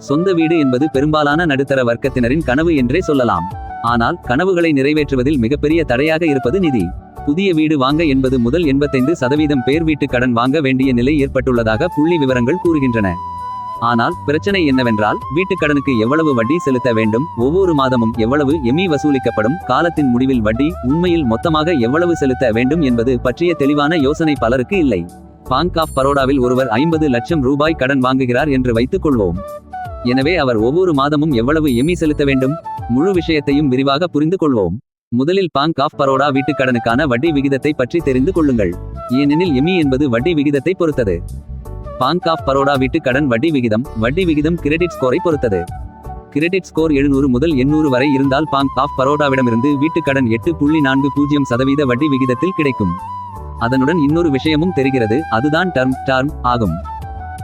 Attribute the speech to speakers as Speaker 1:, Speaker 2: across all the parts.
Speaker 1: சொந்த வீடு என்பது பெரும்பாலான நடுத்தர வர்க்கத்தினரின் கனவு என்றே சொல்லலாம். ஆனால் கனவுகளை நிறைவேற்றுவதில் மிகப்பெரிய தடையாக இருப்பது நிதி. புதிய வீடு வாங்க என்பது முதல் எண்பத்தைந்து சதவீதம் பேர் வீட்டு கடன் வாங்க வேண்டிய நிலை ஏற்பட்டுள்ளதாக புள்ளி விவரங்கள் கூறுகின்றன. ஆனால் பிரச்சனை என்னவென்றால் வீட்டுக் கடனுக்கு எவ்வளவு வட்டி செலுத்த வேண்டும் ஒவ்வொரு மாதமும் எவ்வளவு எமி வசூலிக்கப்படும் காலத்தின் முடிவில் வட்டி உண்மையில் மொத்தமாக எவ்வளவு செலுத்த வேண்டும் என்பது பற்றிய தெளிவான யோசனை பலருக்கு இல்லை. பாங்க் ஆஃப் பரோடாவில் ஒருவர் ஐம்பது லட்சம் ரூபாய் கடன் வாங்குகிறார் என்று வைத்துக் கொள்வோம். எனவே அவர் ஒவ்வொரு மாதமும் எவ்வளவு எமி செலுத்த வேண்டும்? முழு விஷயத்தையும் விரிவாக புரிந்து கொள்வோம். முதலில் பாங்க் ஆஃப் பரோடா வீட்டுக் கடனுக்கான வட்டி விகிதத்தை பற்றி தெரிந்து கொள்ளுங்கள். ஏனெனில் எமி என்பது வட்டி விகிதத்தை பொறுத்தது. பாங்க் ஆஃப் பரோடா வீட்டுக் கடன் வட்டி விகிதம் வட்டி விகிதம் கிரெடிட் ஸ்கோரை பொறுத்தது. கிரெடிட் ஸ்கோர் எழுநூறு முதல் எண்ணூறு வரை இருந்தால் பாங்க் ஆஃப் பரோடாவிடமிருந்து வீட்டுக் கடன் எட்டு புள்ளி நான்கு பூஜ்ஜியம் சதவீத வட்டி விகிதத்தில் கிடைக்கும். அதனுடன் இன்னொரு விஷயமும் தெரிகிறது அதுதான் டர்ம் டர்ம் ஆகும்.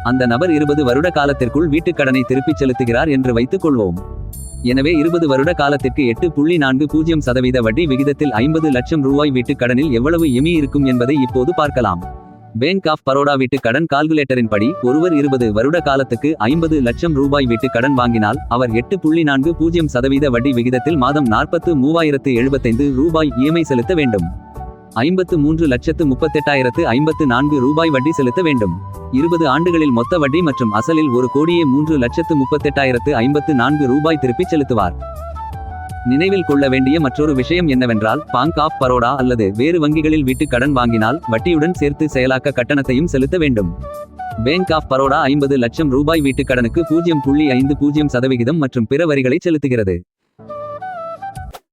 Speaker 1: அந்த நபர் இருபது வருட காலத்திற்குள் வீட்டுக் கடனை திருப்பிச் செலுத்துகிறார் என்று வைத்துக் கொள்வோம். எனவே இருபது வருட காலத்திற்கு எட்டு புள்ளி நான்கு பூஜ்ஜியம் சதவீத வட்டி விகிதத்தில் ஐம்பது லட்சம் ரூபாய் வீட்டுக் கடனில் எவ்வளவு எமி இருக்கும் என்பதை இப்போது பார்க்கலாம். பேங்க் ஆஃப் பரோடா வீட்டு கடன் கால்குலேட்டரின் படி ஒருவர் இருபது வருட காலத்துக்கு ஐம்பது லட்சம் ரூபாய் வீட்டு கடன் வாங்கினால் அவர் எட்டு புள்ளி நான்கு பூஜ்ஜியம் சதவீத வட்டி விகிதத்தில் மாதம் நாற்பத்து மூவாயிரத்து எழுபத்தைந்து ரூபாய் இஎம்ஐ செலுத்த வேண்டும். ஐம்பத்து மூன்று லட்சத்து முப்பத்தெட்டாயிரத்து ஐம்பத்து நான்கு ரூபாய் வட்டி செலுத்த வேண்டும். இருபது ஆண்டுகளில் மொத்த வட்டி மற்றும் அசலில் ஒரு கோடியே மூன்று லட்சத்து முப்பத்தெட்டாயிரத்து ஐம்பத்து நான்கு ரூபாய் திருப்பிச் செலுத்துவார். நினைவில் கொள்ள வேண்டிய மற்றொரு விஷயம் என்னவென்றால் பாங்க் ஆஃப் பரோடா அல்லது வேறு வங்கிகளில் வீட்டு கடன் வாங்கினால் வட்டியுடன் சேர்த்து செயலாக்க கட்டணத்தையும் செலுத்த வேண்டும். பேங்க் ஆஃப் பரோடா ஐம்பது லட்சம் ரூபாய் வீட்டுக் கடனுக்கு பூஜ்ஜியம் புள்ளி ஐந்து பூஜ்ஜியம் சதவிகிதம் மற்றும் பிற வரிகளை செலுத்துகிறது.